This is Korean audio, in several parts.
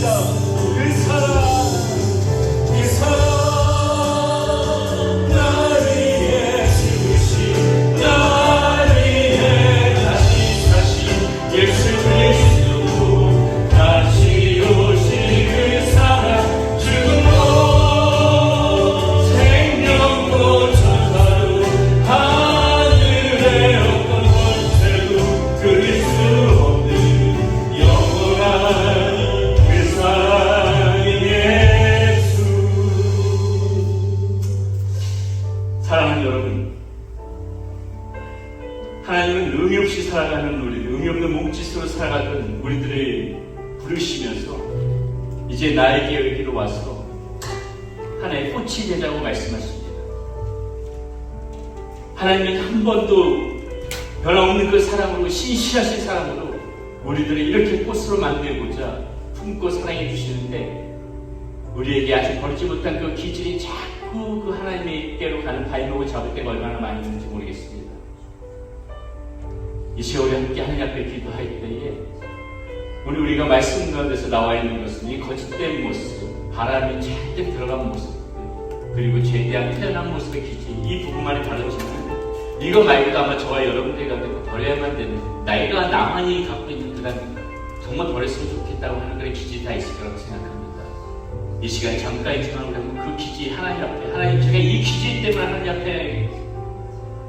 então. 사랑하는 여러분, 하나님은 의미 없이 살아가는 우리, 의미 없는 몸짓으로 살아가는 우리들을 부르시면서 이제 나에게 여기로 와서 하나의 꽃이 되자고 말씀하십니다. 하나님은 한 번도 변함없는 그 사랑으로 신실하신 사랑으로 우리들을 이렇게 꽃으로 만들고자 품고 사랑해 주시는데 우리에게 아직 버리지 못한 그 기질이 작 자꾸 그 하나님께로 가는 발목을 잡을 때가 얼마나 많이 있는지 모르겠습니다. 이 세월에 함께 하나님 앞에 기도할 때에 우리 우리가 말씀 가운데서 나와 있는 것은 이 거짓된 모습, 바람이 잔뜩 들어간 모습, 그리고 죄에 대한 태어난 모습의 기질 이 부분만이 다뤄지면 이거 말고도 아마 저와 여러분들 가운데 버려야만 되는 나이가 나만이 갖고 있는 그런 정말 버렸으면 좋겠다고 하는 그런 기질이 다 있을 거라고 생각합니다. 이 시간 잠깐이지만 우리 한번 그 기질 하나님 앞에 하나님 제가 이 기질 때문에 하나님 앞에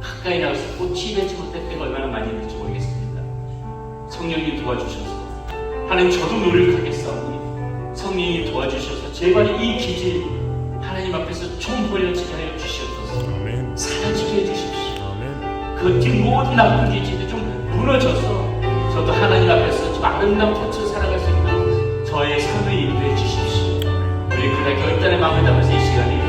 가까이 나와서 꽃이 되지 못할 때가 얼마나 많이 있는지 모르겠습니다. 성령님 도와주셔서 하나님 저도 노력하겠사오니 성령님 도와주셔서 제발 이 기질 하나님 앞에서 좀 버려지게 하여 주시옵소서. 사라지게 해주십시오. 그 뒤 모든 나쁜 기질이 좀 무너져서 저도 하나님 앞에서 좀 아름다운 꽃을 like, literally, bakit ako sa issue?